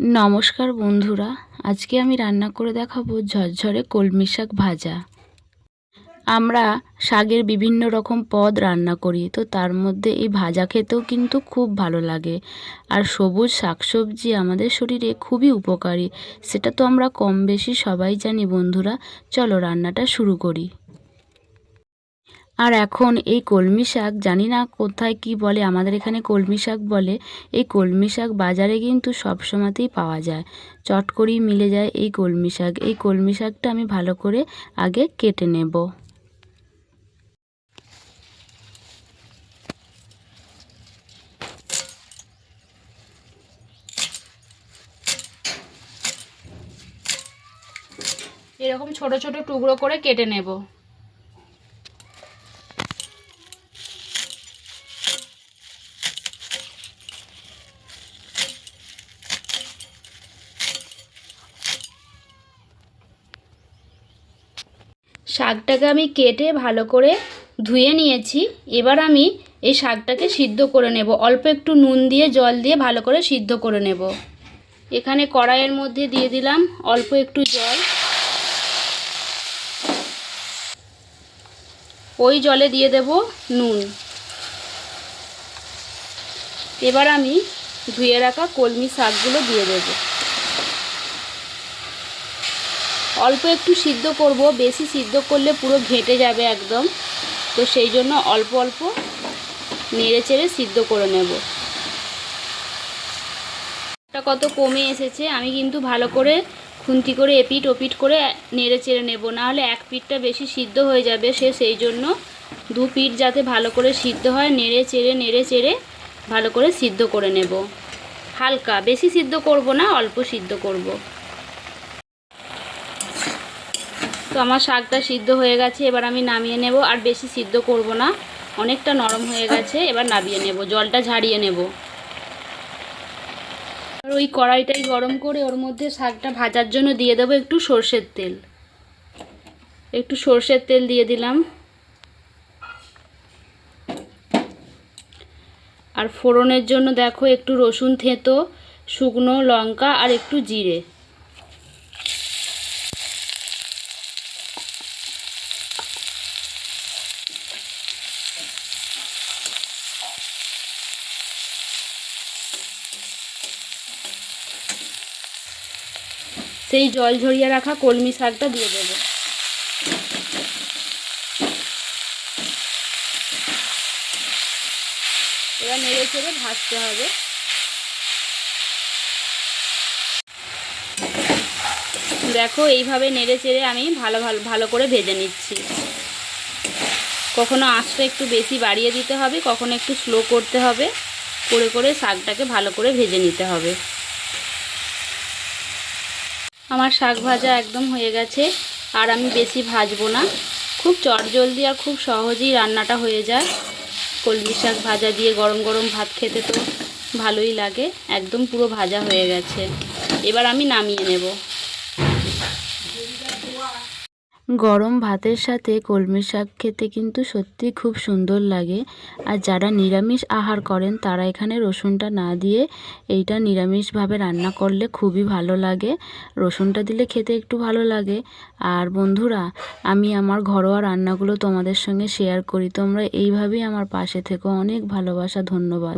নমস্কার বন্ধুরা, আজকে আমি রান্না করে দেখাবো ঝরঝরে কলমি শাক ভাজা। আমরা শাকের বিভিন্ন রকম পদ রান্না করি, তো তার মধ্যে এই ভাজা খেতেও কিন্তু খুব ভালো লাগে। আর সবুজ শাকসবজি আমাদের শরীরে খুবই উপকারী, সেটা তো আমরা কম বেশি সবাই জানি বন্ধুরা। চলো রান্নাটা শুরু করি। আর এখন এই কলমি শাক, জানি না কোথায় কি বলে, আমাদের এখানে কলমি শাক বলে, এই কলমি শাক বাজারে কিন্তু সব সময়তেই পাওয়া যায়। চট করেই মিলে যায় এই কলমি শাক। এই কলমি শাকটা আমি ভালো করে আগে কেটে নেব। এরকম ছোট ছোট টুকরো করে কেটে নেব। শাকটাকে আমি কেটে ভালো করে ধুয়ে নিয়েছি। এবার আমি এই শাকটাকে সিদ্ধ করে নেব। অল্প একটু নুন দিয়ে, জল দিয়ে ভালো করে সিদ্ধ করে নেব। এখানে কড়াইয়ের মধ্যে দিয়ে দিলাম অল্প একটু জল। ওই জলে দিয়ে দেব নুন। এবার আমি ধুয়ে রাখা কলমি শাকগুলো দিয়ে দেবো। অল্প একটু সিদ্ধ করব, বেশি সিদ্ধ করলে পুরো ঘেঁটে যাবে একদম। তো সেই জন্য অল্প অল্প নেড়ে চেড়ে সিদ্ধ করে নেব। কত কমে এসেছে, আমি কিন্তু ভালো করে খুন্তি করে এপিট ওপিট করে নেড়ে চেড়ে নেব, নাহলে এক পিঠটা বেশি সিদ্ধ হয়ে যাবে সে সেই জন্য দু পিঠ যাতে ভালো করে সিদ্ধ হয়, নেড়ে চেড়ে নেড়ে চেড়ে ভালো করে সিদ্ধ করে নেব। হালকা, বেশি সিদ্ধ করব না, অল্প সিদ্ধ করব তো আমার শাকটা সিদ্ধ হয়ে গেছে, এবার আমি নামিয়ে নেব, আর বেশি সিদ্ধ করব না। অনেকটা নরম হয়ে গেছে, এবার নামিয়ে নেব, জলটা ঝাড়িয়ে নেব। আর ওই কড়াইটাই গরম করে ওর মধ্যে শাকটা ভাজার জন্য দিয়ে দেবো একটু সর্ষের তেল। একটু সর্ষের তেল দিয়ে দিলাম। আর ফোড়নের জন্য দেখো একটু রসুন থেঁতো, শুকনো লঙ্কা আর একটু জিরে। সেই জল ঝরিয়ে রাখা কলমি শাকটা দিয়ে দেবো। এবার নেড়ে চেড়ে ভাজতে হবে। দেখো এইভাবে নেড়ে চেড়ে আমি ভালো ভালো ভালো করে ভেজে নিচ্ছি। কখনো আঁচটা একটু বেশি বাড়িয়ে দিতে হবে, কখনো একটু স্লো করতে হবে। করে করে শাকটাকে ভালো করে ভেজে নিতে হবে। আমার শাক ভাজা একদম হয়ে গেছে, আর আমি বেশি ভাজবো না। খুব চটজলদি আর খুব সহজেই রান্নাটা হয়ে যায়। কলমি শাক ভাজা দিয়ে গরম গরম ভাত খেতে তো ভালোই লাগে, একদম পুরো ভাজা হয়ে গেছে। এবার আমি নামিয়ে নেব। গরম ভাতের সাথে কলমি শাক খেতে কিন্তু সত্যি খুব সুন্দর লাগে। আর যারা নিরামিষ আহার করেন, তারা এখানে রসুনটা না দিয়ে এইটা নিরামিষভাবে রান্না করলে খুবই ভালো লাগে। রসুনটা দিলে খেতে একটু ভালো লাগে। আর বন্ধুরা, আমি আমার ঘরোয়া রান্নাগুলো তোমাদের সঙ্গে শেয়ার করি। তোমরা এইভাবেই আমার পাশে থেকো। অনেক ভালোবাসা, ধন্যবাদ।